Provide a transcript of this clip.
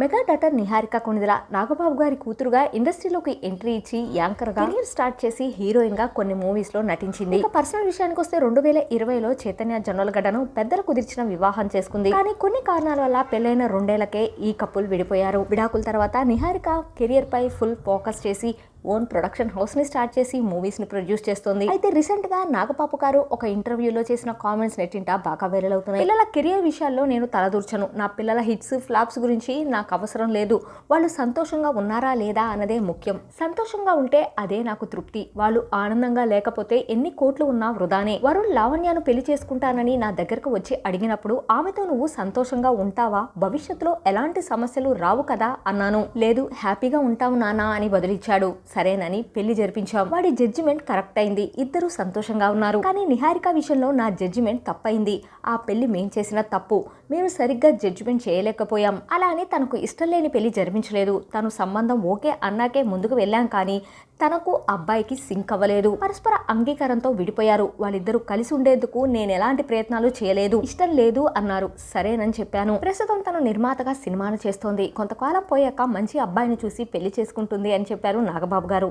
Mega daughter Niharika Konidela Nagababu గారి కూతురుగా ఇండస్ట్రీలోకి ఎంట్రీ ఇచ్చి యాంకర్గా కెరీర్ స్టార్ట్ చేసి హీరోయిన్గా కొన్ని మూవీస్లో నటించింది. ఇక పర్సనల్ విషయానికి వస్తే రెండు వేల ఇరవైలో చైతన్య జొన్నలగడ్డను పెద్దలు కుదిర్చిన వివాహం చేసుకుంది. కానీ కొన్ని కారణాల వల్ల పెళ్ళైన రెండేళ్ళకే ఈ కపుల్ విడిపోయారు. విడాకుల తర్వాత నిహారిక కెరియర్ పై ఫుల్ ఫోకస్ చేసి ఓన్ ప్రొడక్షన్ హౌస్ని స్టార్ట్ చేసి మూవీస్ని ప్రొడ్యూస్ చేస్తుంది. అయితే రీసెంట్గా నాగపాపు గారు ఒక ఇంటర్వ్యూలో చేసిన కామెంట్స్ నెట్టింటా బాగా వైరల్ అవుతున్నాయి. పిల్లల కెరియర్ విషయాల్లో నేను తలదూర్చను. నా పిల్లల హిట్స్ ఫ్లాప్స్ గురించి నాకు అవసరం లేదు. వాళ్ళు సంతోషంగా ఉన్నారా లేదా అన్నదే ముఖ్యం. సంతోషంగా ఉంటే అదే నాకు తృప్తి. వాళ్ళు ఆనందంగా లేకపోతే ఎన్ని కోట్లు ఉన్నా వృధానే. వరుణ్ లావణ్యను పెళ్ళి చేసుకుంటానని నా దగ్గరకు వచ్చి అడిగినప్పుడు ఆమెతో నువ్వు సంతోషంగా ఉంటావా? భవిష్యత్తులో ఎలాంటి సమస్యలు రావు కదా? అన్నాను. లేదు హ్యాపీగా ఉంటావు నానా అని బదిలిచ్చాడు. సరేనని పెళ్ళి జరిపించాం. వాడి జడ్జిమెంట్ కరెక్ట్ అయింది. ఇద్దరు సంతోషంగా ఉన్నారు. కానీ నిహారిక విషయంలో నా జడ్జిమెంట్ తప్పైంది ఆ పెళ్ళి మేం చేసిన తప్పు. మేము సరిగ్గా జడ్జిమెంట్ చేయలేకపోయాం. అలా అని తనకు ఇష్టం లేని పెళ్ళి జరిపించలేదు. తను సంబంధం ఓకే అన్నాకే ముందుకు వెళ్ళాం కానీ తనకు అబ్బాయికి సింక్ అవ్వలేదు. పరస్పర అంగీకారంతో విడిపోయారు. వాళ్ళిద్దరూ కలిసి ఉండేందుకు నేను ఎలాంటి ప్రయత్నాలు చేయలేదు. ఇష్టం లేదు అన్నారు. సరేనని చెప్పాను. ప్రస్తుతం తను నిర్మాతగా సినిమాను చేస్తోంది. కొంతకాలం పోయాక మంచి అబ్బాయిని చూసి పెళ్ళి చేసుకుంటుంది అని చెప్పారు నాగబాబు. గారు